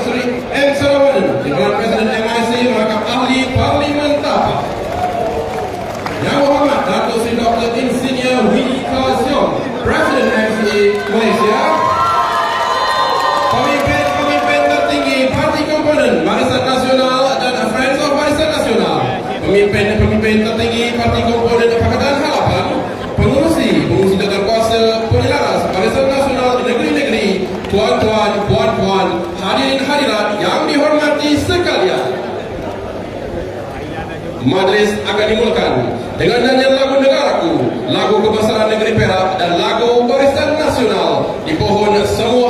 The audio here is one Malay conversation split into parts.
Sri M. Sarawanan dengan Presiden MIC Mahkamah Ahli Parlimen Tapak. Yang Berhormat Datuk Seri Dr. Insinyur Wee Ka Siong, Presiden MCA Malaysia. Pemimpin-pemimpin tertinggi Parti Komponen Barisan Nasional dan Friends of Barisan Nasional. Pemimpin-pemimpin tertinggi Parti Komponen Pakatan Harapan. Pengurusi, pengurusi kuasa penyelaras Barisan Nasional di negeri-negeri. Tuan-tuan, puan-puan, hadirin hadirat yang dihormati sekalian. Majlis akan dimulakan dengan nyanyian lagu negaraku, lagu kebesaran negeri Perak dan lagu Barisan Nasional. Dipohon semua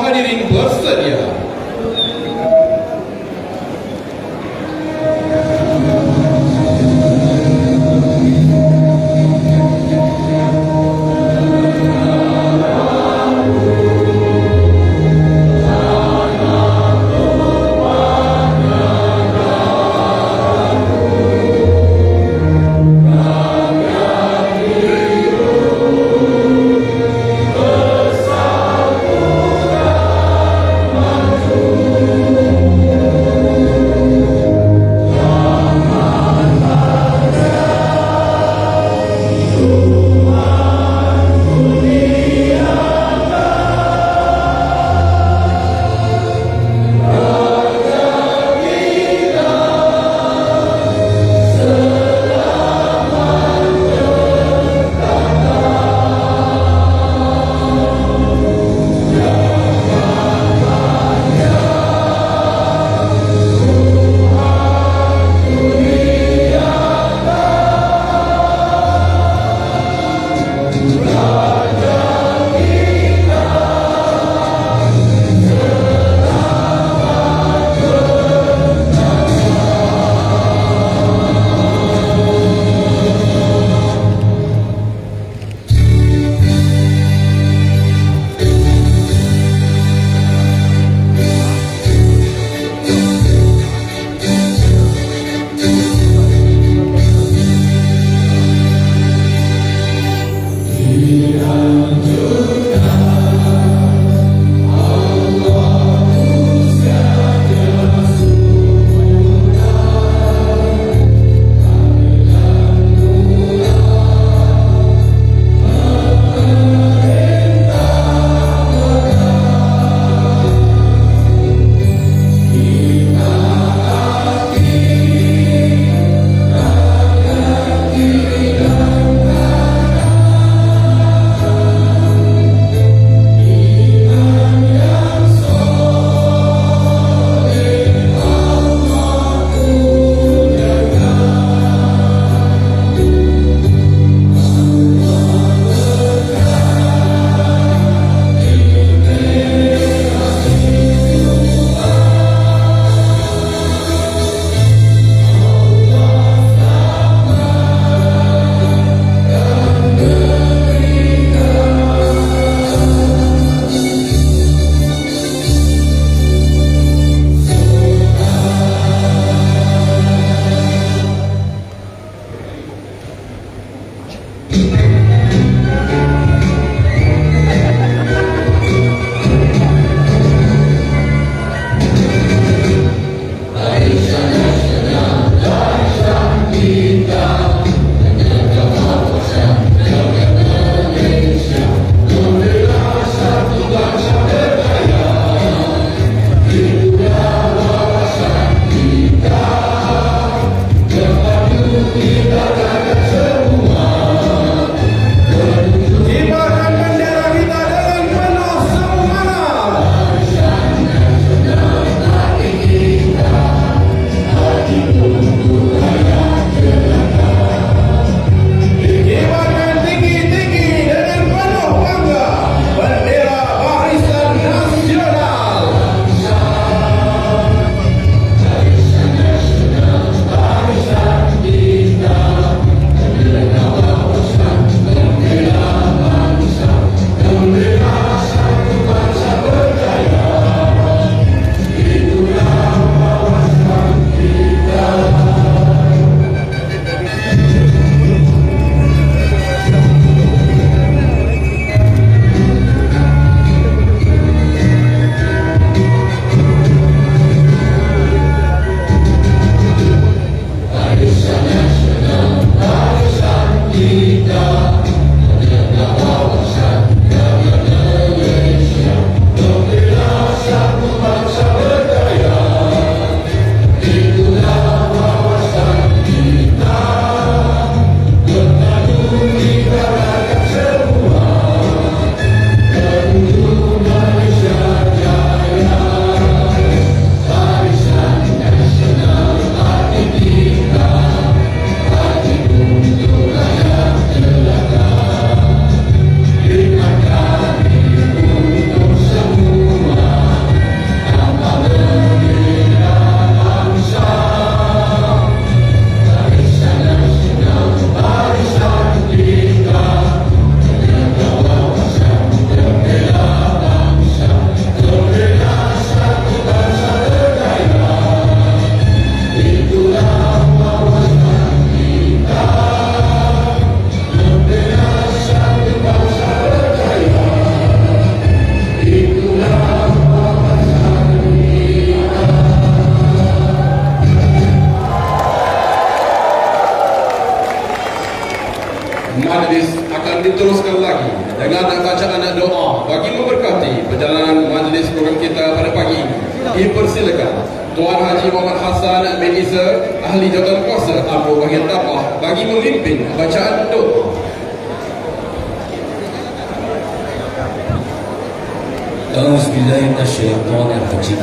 من الشيطان الرجيم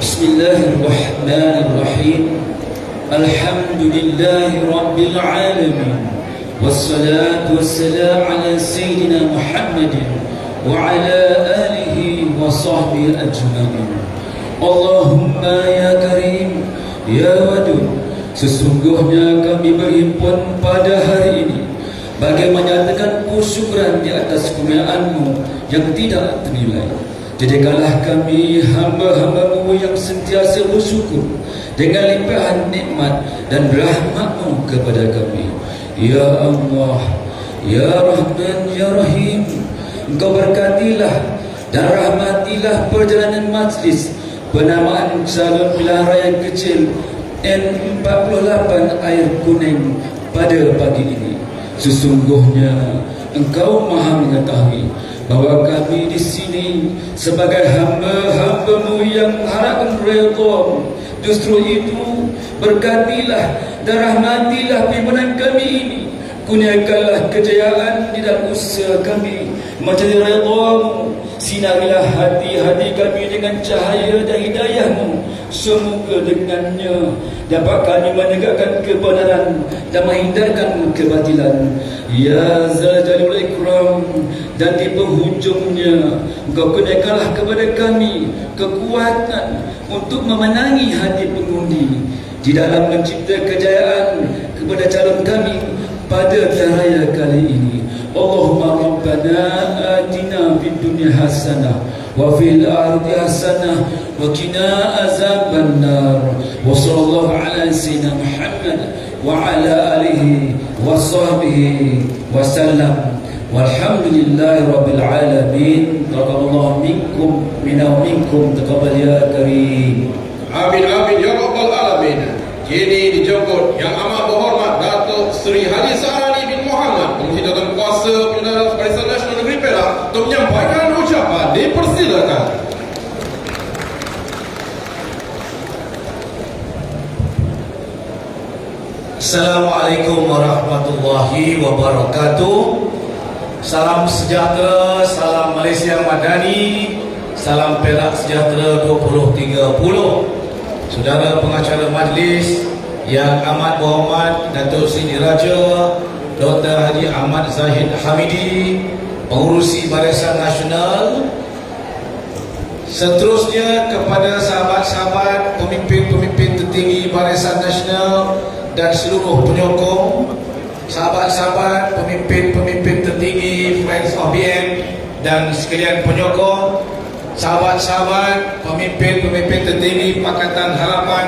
بسم الله الرحمن الرحيم الحمد لله رب العالمين والصلاة والسلام على سيدنا محمد وعلى آله وصحبه أجمعين اللهم يا كريم يا ودود Sesungguhnya kami berhimpun pada hari ini bagi menyatakan syukuran di atas kurniaanmu yang tidak ternilai. Jadikanlah kami hamba-hambamu yang sentiasa bersyukur dengan limpahan nikmat dan rahmatmu kepada kami. Ya Allah, Ya Rahman, Ya Rahim, Engkau berkatilah dan rahmatilah perjalanan majlis penamaan calon pilihan raya kecil N48 air kuning pada pagi ini. Sesungguhnya engkau maha mengetahui bahawa kami di sini sebagai hamba-hambamu yang harap redha justru itu berkatilah dan rahmatilah pimpinan kami ini. Kurniakanlah kejayaan di dalam usaha kami. Menjadi redhamu sinarilah hati-hati kami dengan cahaya dan hidayahmu. Semoga dengannya. Dapat kami menegakkan kebenaran dan menghindarkan kebatilan? Ya zalalul ikram dan di penghujungnya engkau kenakanlah kepada kami kekuatan untuk memenangi hati pengundi. Di dalam mencipta kejayaan kepada calon kami pada raya kali ini اللهم ربنا آتنا في الدنيا حسنة وفي الأرض حسنة وقنا عذاب النار. وصلى الله على سيدنا محمد وعلى آله وصحبه وسلم. والحمد لله رب العالمين. تقبل الله منكم منا ومنكم تقبل يا كريم. Amin amin ya rabbal alamin. Kini dijemput yang amat berhormat Datuk Seri Haji Saran Muhammad Pengurusi Jawatan Kuasa Pilihan Barisan Nasional Negeri Perak untuk menyampaikan ucapan dipersilakan. Assalamualaikum warahmatullahi wabarakatuh Salam sejahtera, salam Malaysia Madani Salam Perak Sejahtera 2030 Saudara pengacara majlis Yang amat berhormat Datuk Seri Diraja Dr. Haji Ahmad Zahid Hamidi Pengurusi Barisan Nasional Seterusnya kepada sahabat-sahabat pemimpin-pemimpin tertinggi Barisan Nasional dan seluruh penyokong sahabat-sahabat pemimpin-pemimpin tertinggi Friends of BN dan sekalian penyokong sahabat-sahabat pemimpin-pemimpin tertinggi Pakatan Harapan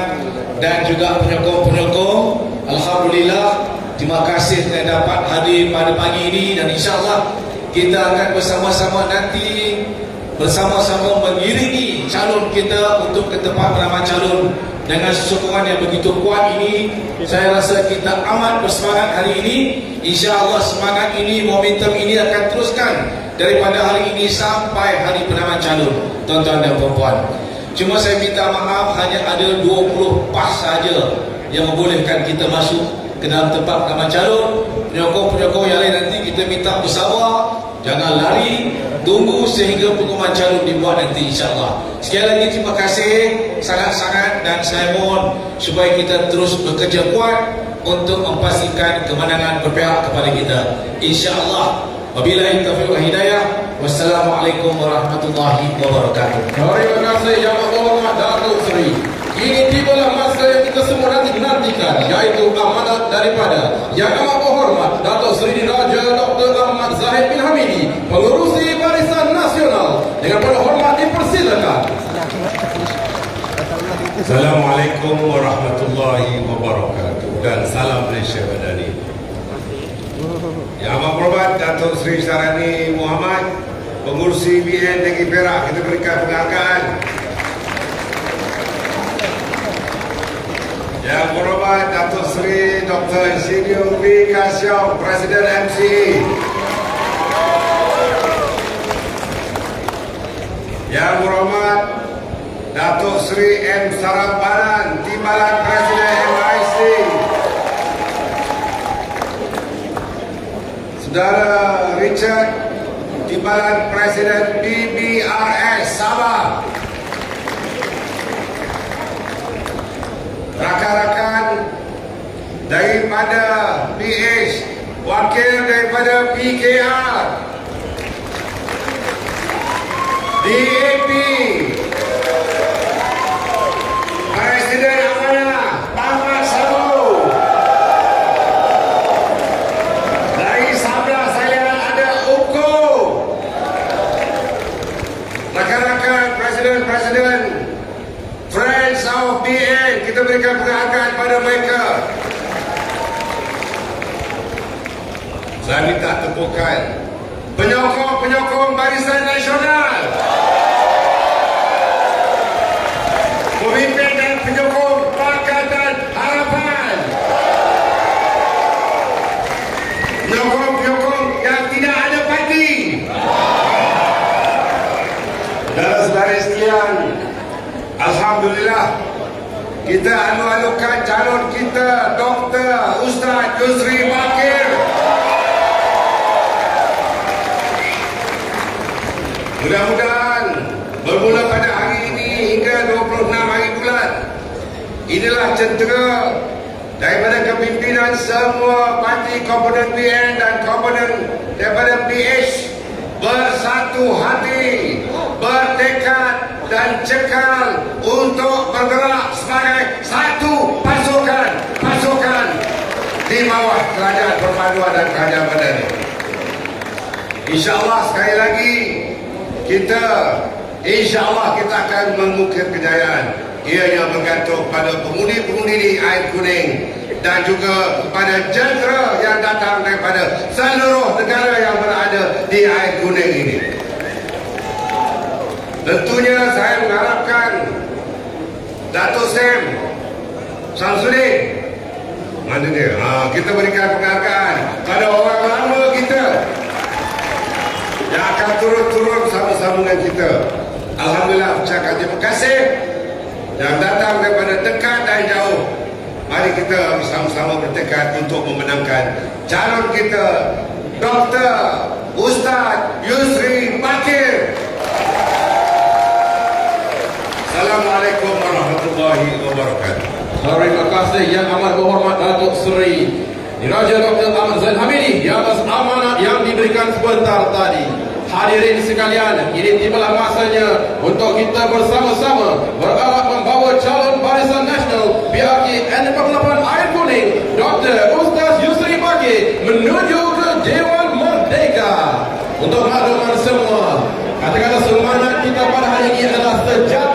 dan juga penyokong-penyokong Alhamdulillah terima kasih saya dapat hadir pada pagi ini dan insyaAllah kita akan bersama-sama nanti bersama-sama mengiringi calon kita untuk ke tempat penamaan calon. Dengan sokongan yang begitu kuat ini saya rasa kita amat bersemangat hari ini. insyaAllah semangat ini momentum ini akan teruskan daripada hari ini sampai hari penamaan calon tuan-tuan dan perempuan cuma saya minta maaf hanya ada 20 pas saja yang membolehkan kita masuk ke dalam tempat penamaan calon penyokong-penyokong yang lain nanti kita minta bersabar jangan lari. Tunggu sehingga pengumuman calon dibuat nanti insyaAllah. Sekali lagi terima kasih sangat-sangat dan saya mohon supaya kita terus bekerja kuat untuk memastikan kemenangan berpihak kepada kita. insyaAllah. Wabillahi taufiq wa hidayah. Wassalamualaikum warahmatullahi wabarakatuh. Terima kasih yang berhormat Datuk Seri. Kini tibalah nantikan yaitu amanat daripada yang amat berhormat Datuk Seri Diraja Dr. Ahmad Zahid bin Hamidi pengurusi Barisan Nasional dengan penuh hormat dipersilakan. Assalamualaikum warahmatullahi wabarakatuh dan salam Malaysia Madani. Yang amat berhormat Datuk Seri Sarani Muhammad pengurusi BN Negeri Perak kita berikan penghargaan. Yang berhormat Datuk Seri Dr. Insinyur V. Kasyau Presiden MCE. Yang berhormat Datuk Seri M. Sarampanan, Timbalan Presiden MIC. Saudara Richard, Timbalan Presiden BBRS Sabah. Rakan-rakan daripada PH, wakil daripada PKR, DAP, Presiden Amanah, Ahmad Sabu. Dari sebelah saya ada UKO. Rakan-rakan Presiden-Presiden Friends of BN, kita berikan penghargaan pada mereka. Saya minta tepukan penyokong-penyokong Barisan Nasional. Pemimpin dan penyokong Pakatan Harapan. Penyokong-penyokong yang tidak ada parti. Saudara-saudara sekalian, Alhamdulillah kita alu-alukan calon kita Dr. Ustaz Yusri Bakir. Mudah-mudahan bermula pada hari ini hingga 26 hari bulan inilah centera daripada kepimpinan semua parti komponen BN dan komponen daripada PH bersatu hati, bertekad dan cekal untuk bergerak sebagai satu pasukan pasukan di bawah kerajaan perpaduan dan kerajaan madani. InsyaAllah sekali lagi kita InsyaAllah kita akan mengukir kejayaan Ia yang bergantung pada pengundi-pengundi di air kuning. Dan juga kepada jentera yang datang daripada seluruh negara yang berada di air kuning ini. Tentunya saya mengharapkan Datuk Sam Samsudin. Mana dia? Ha, kita berikan penghargaan pada orang lama kita. Yang akan turun-turun sama-sama dengan kita. Alhamdulillah ucapkan terima kasih yang datang daripada dekat dan jauh. Mari kita bersama-sama bertekad untuk memenangkan calon kita Dr. Ustaz Yusri Bakir. Assalamualaikum warahmatullahi wabarakatuh. Terima kasih yang amat berhormat Datuk Seri Diraja Dr. Ahmad Zain Hamidi yang atas amanat yang diberikan sebentar tadi. Hadirin sekalian, ini tibalah masanya untuk kita bersama-sama bergerak membawa calon Barisan Nasional PRK N48 Air Kuning Dr. Ustaz Yusri Baki menuju ke Dewan Merdeka. Untuk makluman semua, kata-kata semangat kita pada hari ini adalah sejahtera